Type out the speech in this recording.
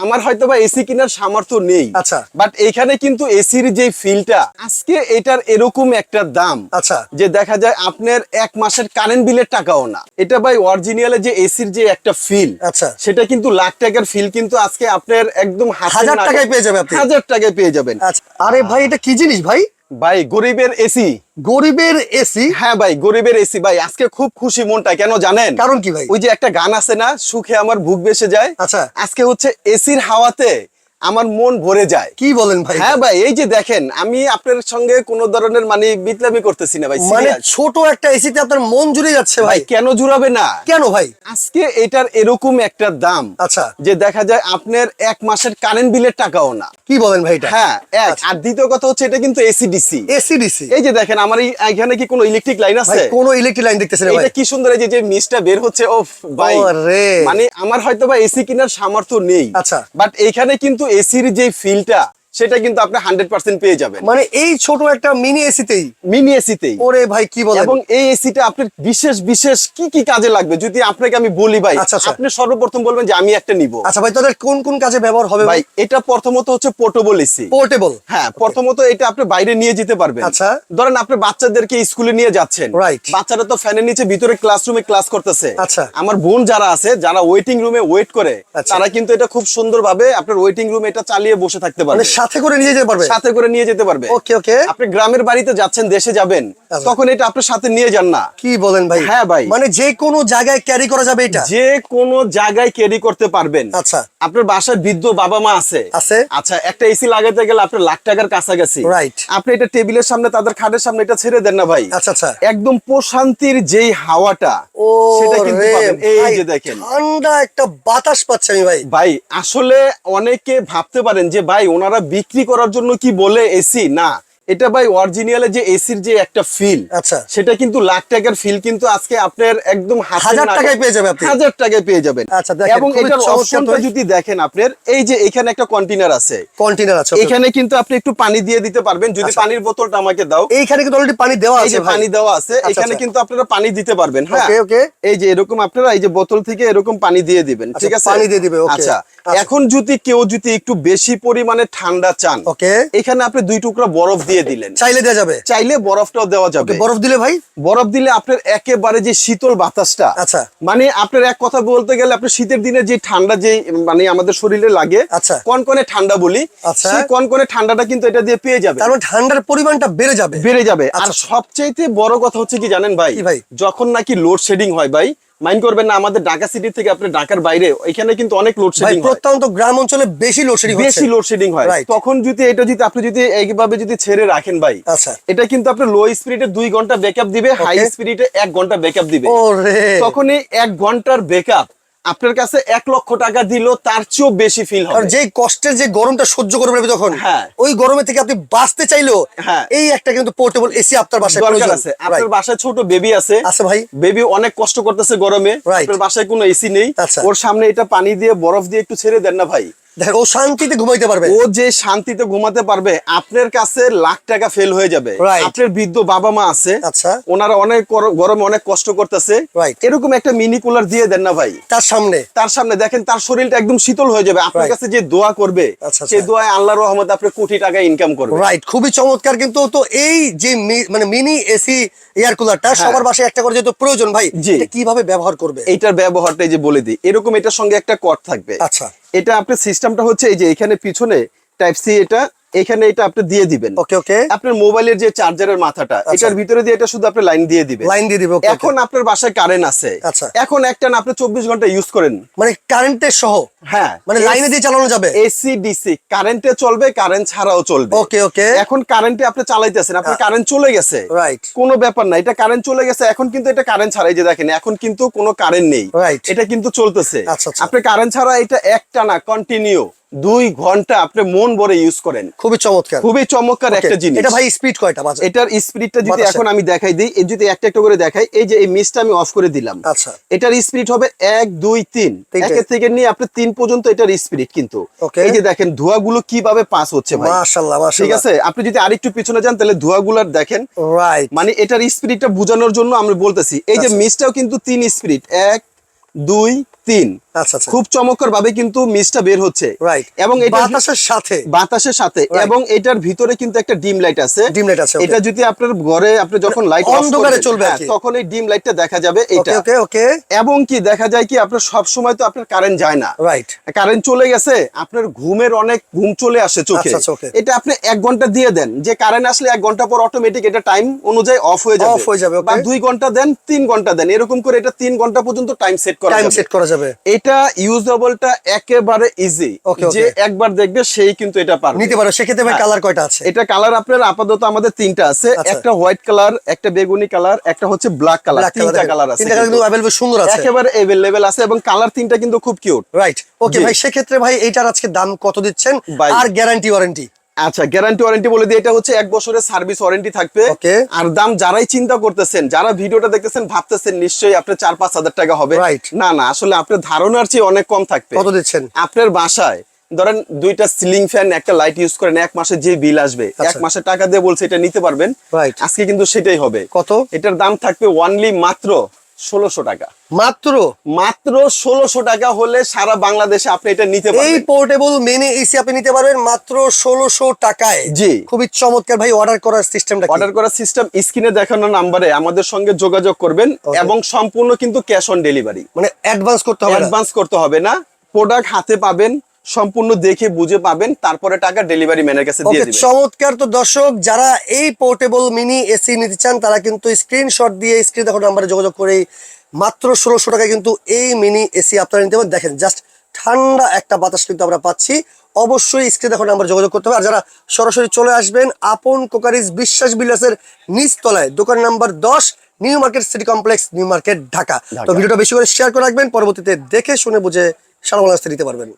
আমার হয়তো বা এসি কেনার সামর্থ্য নেই। আচ্ছা। বাট এখানে কিন্তু এসির যে ফিলটা আজকে এটার এরকম একটা দাম। আচ্ছা। যে দেখা যায় আপনার এক মাসের কারেন্ট বিলের টাকাও না। এটা ভাই অরিজিনালে যে এসির যে একটা ফিল আচ্ছা। সেটা কিন্তু লাখ টাকার ফিল কিন্তু আজকে আপনার একদম হাজার টাকায় পেয়ে যাবেন হাজার টাকায় পেয়ে যাবেন। আচ্ছা। আরে ভাই এটা কি জিনিস ভাই? ভাই গরিবের এসি গরিবের এসি হ্যাঁ ভাই গরিবের এসি ভাই আজকে খুব খুশি মনটা কেন জানেন? কারণ কি ভাই? ওই যে একটা গান আছে না সুখে আমার ভুক বেসে যায়। আচ্ছা। আজকে হচ্ছে এসির হাওয়াতে আমার মন ভরে যায়। কি বলেন ভাই? হ্যাঁ ভাই এই যে দেখেন আমি আপনার সঙ্গে কোনো ধরনের মানে বিতলামি করতেছি না ভাই মানে ছোট একটা এসিতে আপনার মন জুড়ে যাচ্ছে ভাই কেন জুড়াবে না? কেন ভাই? আজকে এটার এরকম একটা দাম আচ্ছা। যে দেখা যায় আপনার এক মাসের কারেন্ট বিলের টাকাও না। কি বলেন ভাই এটা? হ্যাঁ এক। আচ্ছা। আর দ্বিতীয় কথা হচ্ছে এটা কিন্তু এসি ডিসি এসি ডিসি এই যে দেখেন আমার এখানে কি কোনো ইলেকট্রিক লাইন আছে? কোন ইলেকট্রিক লাইন দেখতেছেন ভাই। এটা কি সুন্দর এই যে মিসটা বের হচ্ছে ও ভাই। মানে আমার হয়তো বা এসি কেনার সামর্থ্য নেই। আচ্ছা। বাট এইখানে কিন্তু এসির যে ফিলটা সেটা কিন্তু আপনি হান্ড্রেড পার্সেন্ট পেয়ে যাবেন। মানে এই ছোট একটা মিনি এসিতেই মিনি এসিতেই ওরে ভাই কি বলেন? এবং এই এসিটা আপনার বিশেষ বিশেষ কি কি কাজে লাগবে? যদি আপনাকে আমি বলি ভাই আচ্ছা, আচ্ছা। আপনি সর্বপ্রথম বলবেন যে আমি একটা নিব। আচ্ছা ভাই তাদের কোন কোন কাজে ব্যবহার হবে ভাই এটা প্রথমত হচ্ছে পোর্টেবল এসি পোর্টেবল হ্যাঁ প্রথমত এটা আপনি বাইরে নিয়ে যেতে পারবেন। আচ্ছা। ধরেন আপনি বাচ্চাদেরকে স্কুলে নিয়ে যাচ্ছেন। Right. বাচ্চারা তো ফ্যানের নিচে ভিতরে ক্লাসরুমে ক্লাস করতেছে। আচ্ছা। আমার বোন যারা আছে যারা ওয়েটিং রুমে ওয়েট করে আচ্ছা। তারা কিন্তু এটা খুব সুন্দরভাবে আপনার ওয়েটিং রুমে এটা চালিয়ে বসে থাকতে মানে পারবে সাথে করে নিয়ে যেতে পারবে সাথে করে নিয়ে যেতে পারবে ওকে ওকে আপনি গ্রামের বাড়িতে যাচ্ছেন দেশে যাবেন। তখন এটা আপনার সাথে নিয়ে যান না। কি বলেন ভাই? হ্যাঁ ভাই। মানে যে কোনো জায়গায় ক্যারি করা যাবে এটা? যে কোনো জায়গায় ক্যারি করতে পারবেন। আচ্ছা। আপনার বাসায় বৃদ্ধ বাবা মা আছে। আছে। আচ্ছা একটা এসি লাগাতে গেলে আপনার লাখ টাকার কাছাকাছি। Right. আপনি এটা টেবিলের সামনে তাদের খাটের সামনে এটা ছেড়ে দেন না ভাই। আচ্ছা আচ্ছা। একদম প্রশান্তির যেই হাওয়াটা ও সেটা কিন্তু পাবেন। এই যে দেখেন। ঠান্ডা একটা বাতাস পাচ্ছি আমি ভাই। ভাই আসলে অনেকে ভাবতে পারেন যে ভাই ওনারা বিক্রি করার জন্য কি বলে এসি? না। এটা ভাই অরিজিনালে যে এসির যে একটা ফিল আচ্ছা। সেটা কিন্তু লাখ টাকার ফিল কিন্তু আজকে আপনার একদম হাজার টাকায় পেয়ে যাবে আপনি। হাজার টাকায় পেয়ে যাবেন আচ্ছা, এবং এটার অপশনটা যদি দেখেন আপনার এই যে এখানে একটা কন্টেনার আছে কন্টেনার আছে এখানে কিন্তু আপনি একটু পানি দিয়ে দিতে পারবেন যদি আচ্ছা। পানির বোতলটা আমাকে দাও এইখানে কিন্তু অলরেডি পানি দেওয়া আছে পানি দেওয়া আছে এখানে আচ্ছা। কিন্তু আপনারা পানি দিতে পারবেন হ্যাঁ okay। এই যে এরকম আপনারা এই যে বোতল থেকে এরকম পানি দিয়ে দিবেন আচ্ছা, ঠিক আছে পানি দিয়ে দিবে, আচ্ছা। এখন যদি কেউ যদি একটু বেশি পরিমাণে ঠান্ডা চান ওকে এখানে আপনি দুই টুকরা বরফ দিয়ে দিলেন চাইলে দেওয়া যাবে চাইলে বরফটাও দেওয়া যাবে বরফ দিলে ভাই বরফ দিলে আপনার একেবারে যে শীতল বাতাসটা আচ্ছা। মানে আপনার এক কথা বলতে গেলে আপনার শীতের দিনে যে ঠান্ডা যে মানে আমাদের শরীরে লাগে আচ্ছা। কনকনে ঠান্ডা বলি আচ্ছা। সেই কনকনে ঠান্ডাটা কিন্তু এটা দিয়ে পেয়ে যাবে তার মানে ঠান্ডার পরিমাণটা বেড়ে যাবে বেড়ে যাবে আর আচ্ছা। সবচাইতে বড় কথা হচ্ছে কি জানেন ভাই ভাই? যখন নাকি লোডশেডিং হয় ভাই মাইন্ড করবেন না আমাদের ঢাকা সিটি থেকে আপনি ঢাকার বাইরে এখানে কিন্তু অনেক লোডশেডিং হয়। প্রত্যন্ত গ্রাম অঞ্চলে বেশি লোডশেডিং হচ্ছে। বেশি লোডশেডিং হয়. তখন যদি এটা যদি আপনি যদি এইভাবে যদি ছেড়ে রাখেন ভাই আচ্ছা। এটা কিন্তু আপনি লো স্পিডে দুই ঘণ্টা ব্যাকআপ দিবে হাই স্পিডে এক ঘণ্টা ব্যাকআপ দিবে। তখনই রে তখন এক ঘণ্টার ব্যাকআপ আপনার কাছে এক লক্ষ টাকা দিল তার চেয়েও বেশি ফিল হবে। যে কষ্টের যে গরমটা সহ্য করে না তখন হ্যাঁ। ওই গরমে থেকে আপনি বাঁচতে চাইলেও হ্যাঁ। এই একটা কিন্তু পোর্টেবল এসি আপনার বাসায় দরকার আছে। আপনার বাসায় ছোট বেবি আছে। আছে ভাই। বেবি অনেক কষ্ট করতেছে গরমে। আপনার বাসায় কোনো এসি নেই। আচ্ছা। ওর সামনে এটা পানি দিয়ে বরফ দিয়ে একটু ছেড়ে দেন না ভাই। দেখেন ও শান্তিতে ঘুমাইতে পারবে। ও যে শান্তিতে ঘুমাতে পারবে আপনার কাছে লাখ টাকা ফেল হয়ে যাবে। আপনার বৃদ্ধ বাবা মা আছে আচ্ছা। ওনারা অনেক গরমে অনেক কষ্ট করতেছে। এরকম একটা মিনি কুলার দিয়ে দেন না ভাই। তার সামনে। তার সামনে দেখেন তার শরীরটা একদম শীতল হয়ে যাবে। আপনার কাছে যে দোয়া করবে আচ্ছা, সেই আচ্ছা। দোয়ায় আল্লাহর রহমত আপনি কোটি টাকা ইনকাম করবে রাইট খুবই চমৎকার কিন্তু তো এই যে মানে মিনি এসি এয়ার কুলারটা সবার বাসায় একটা করে যেহেতু প্রয়োজন ভাই। কীভাবে ব্যবহার করবে? এইটার ব্যবহারটা এই যে বলে দিই এরকম এটার সঙ্গে একটা কট থাকবে। আচ্ছা। এটা আপনার সিস্টেমটা হচ্ছে এই যে এখানে পিছনে টাইপ সি এটা এখানে এটা আপনি দিয়ে দিবেন। ওকে ওকে। আপনার মোবাইলের যে চার্জারের মাথাটা এটার ভিতরে দিয়ে এটা শুধু আপনি লাইন দিয়ে দিবেন। লাইন দিয়ে দিবে ওকে এখন আপনার বাসায় কারেন্ট আছে। আচ্ছা। এখন একটা না আপনি চব্বিশ ঘণ্টা ইউজ করেন। মানে কারেন্টের সহ? হ্যাঁ। মানে লাইনে দিয়ে চালানো যাবে? এসি ডিসি কারেন্টে চলবে কারেন্ট ছাড়াও চলবে। ওকে ওকে। এখন কারেন্টে আপনি চালাইতেছেন আপনার কারেন্ট চলে গেছে। রাইট কোনো ব্যাপার না এটা কারেন্ট চলে গেছে এখন কিন্তু এটা কারেন্ট ছাড়াই যে দেখেন এখন কিন্তু কোনো কারেন্ট নেই। Right. এটা কিন্তু চলতেছে। আচ্ছা, আচ্ছা। আপনি কারেন্ট ছাড়া এটা একটা না কন্টিনিউ দুই ঘণ্টা আপনি মন ভরে ইউজ করেন। খুবই চমৎকার। খুবই চমৎকার একটা জিনিস। এটা ভাই স্পিড কয়টা? বাজে এটার স্পিডটা যদি এখন আমি দেখাই দিই এই যদি একটা একটা করে দেখাই এই যে এই মিসটা আমি অফ করে দিলাম। আচ্ছা। এটার স্পিড হবে এক দুই তিন। তিনটে। একের থেকে নিয়ে আপনি তিন পর্যন্ত এটার স্পিড কিন্তু। এই যে দেখেন ধোঁয়াগুলো কীভাবে পাস হচ্ছে ভাই। মাশাআল্লাহ ঠিক আছে? আপনি যদি আরেকটু পিছনে যান তাহলে ধোঁয়াগুলার দেখেন। রাইট মানে এটার স্পিডটা বোঝানোর জন্য আমি বলতেছি এই যে আচ্ছা। মিসটাও কিন্তু তিন স্পিড এক দুই তিন। আচ্ছা আচ্ছা। খুব চমৎকার ভাবে কিন্তু মিসটা বের হচ্ছে। রাইট এবং বাতাসের সাথে। বাতাসের সাথে। এবং এটার ভিতরে কিন্তু একটা ডিম লাইট আছে। ডিম লাইট আছে এটা যদি আপনার ঘরে আপনি যখন লাইট অন্ধকারে চলবে তখন এই ডিম লাইটটা দেখা যাবে এটা ওকে ওকে এবং কি দেখা যায় কি আপনার সব সময় তো আপনার কারেন্ট যায় না। রাইট কারেন্ট চলে গেছে আপনার ঘুমের অনেক ঘুম চলে আসে চোখে। আচ্ছা, এটা আপনি এক ঘণ্টা দিয়ে দেন। যে কারেন্ট আসলে এক ঘণ্টা পর অটোমেটিক এটা টাইম অনুযায়ী অফ হয়ে যাবে। Off হয়ে যাবে, বা দুই ঘণ্টা দেন তিন ঘণ্টা দেন। এরকম করে এটা তিন ঘণ্টা পর্যন্ত টাইম সেট করা টাইম সেট করা যাবে এটা ইউজেবলটা একেবারে ইজি. যে একবার দেখবে সেই কিন্তু এটা পারবে। নিতে পারো সেক্ষেত্রে ভাই হ্যাঁ। কালার কয়টা আছে? এটা কালার আপনার আপাতত আমাদের তিনটা আছে। আচ্ছা। একটা হোয়াইট কালার একটা বেগুনি কালার একটা হচ্ছে ব্ল্যাক কালার তিনটা কালার আছে তিনটা কালার কিন্তু। অ্যাভেলেবল সুন্দর আছে। একেবারে এভেলেবেল আছে এবং কালার তিনটা কিন্তু খুব কিউট রাইট ওকে ভাই সেক্ষেত্রে ভাই এইটার আজকে দাম কত দিচ্ছেন? আর গ্যারান্টি ওয়ারেন্টি আচ্ছা গ্যারান্টি ওয়ারেন্টি বলে দিই এটা হচ্ছে এক বছরের সার্ভিস ওয়ারেন্টি থাকবে। আর দাম যারাই চিন্তা করতেছেন যারা ভিডিওটা দেখতেছেন ভাবতেছেন নিশ্চয়ই আপনার চার পাঁচ হাজার টাকা হবে। না না আসলে আপনার ধারণার চেয়ে অনেক কম থাকবে। কত দিচ্ছেন? আপনার বাসায় ধরেন দুইটা সিলিং ফ্যান একটা লাইট ইউজ করেন এক মাসে যে বিল আসবে এক আচ্ছা। মাসের টাকা দিয়ে বলছে এটা নিতে পারবেন. আজকে কিন্তু সেটাই হবে। কত? এটার দাম থাকবে ওয়ানলি মাত্র ষোলোশো টাকা। মাত্র? মাত্র ষোলোশো টাকা হলে সারা বাংলাদেশে আপনি এটা নিতে এই পোর্টেবল মিনি এসি আপনি নিতে পারবেন মাত্র ষোলোশো টাকায়। জি। খুবই চমৎকার ভাই অর্ডার করার সিস্টেমটা অর্ডার করার সিস্টেম স্ক্রিনে দেখানো নাম্বারে আমাদের সঙ্গে যোগাযোগ করবেন এবং সম্পূর্ণ কিন্তু ক্যাশ অন ডেলিভারি মানে অ্যাডভান্স করতে হবে অ্যাডভান্স করতে হবে না। প্রোডাক্ট হাতে পাবেন সম্পূর্ণ দেখে বুঝে পাবেন তারপরে টাকা ডেলিভারি ম্যানের কাছে দিয়ে দিবেন। চমৎকার। তো দর্শক যারা এই পোর্টেবল মিনি এসি নিতে চান তারা কিন্তু স্ক্রিনশট দিয়ে স্ক্রিন দেখো নাম্বারে যোগাযোগ করে মাত্র ষোলোশো টাকায় কিন্তু এই মিনি এসি আপনারা নিতে পারেন দেখেন জাস্ট ঠান্ডা একটা বাতাস কিন্তু আমরা পাচ্ছি। অবশ্যই স্ক্রিন দেখো নাম্বার যোগাযোগ করতে হবে। আর যারা সরাসরি চলে আসবেন আপন কোকারিজ বিশ্বাস বিলাসের নিচ তলায় দোকান নাম্বার দশ New Market city complex New Market Dhaka তো ভিডিওটা বেশি করে শেয়ার করে রাখবেন পরবর্তীতে দেখে শুনে বুঝে সারা বাংলাদেশে নিতে পারবেন।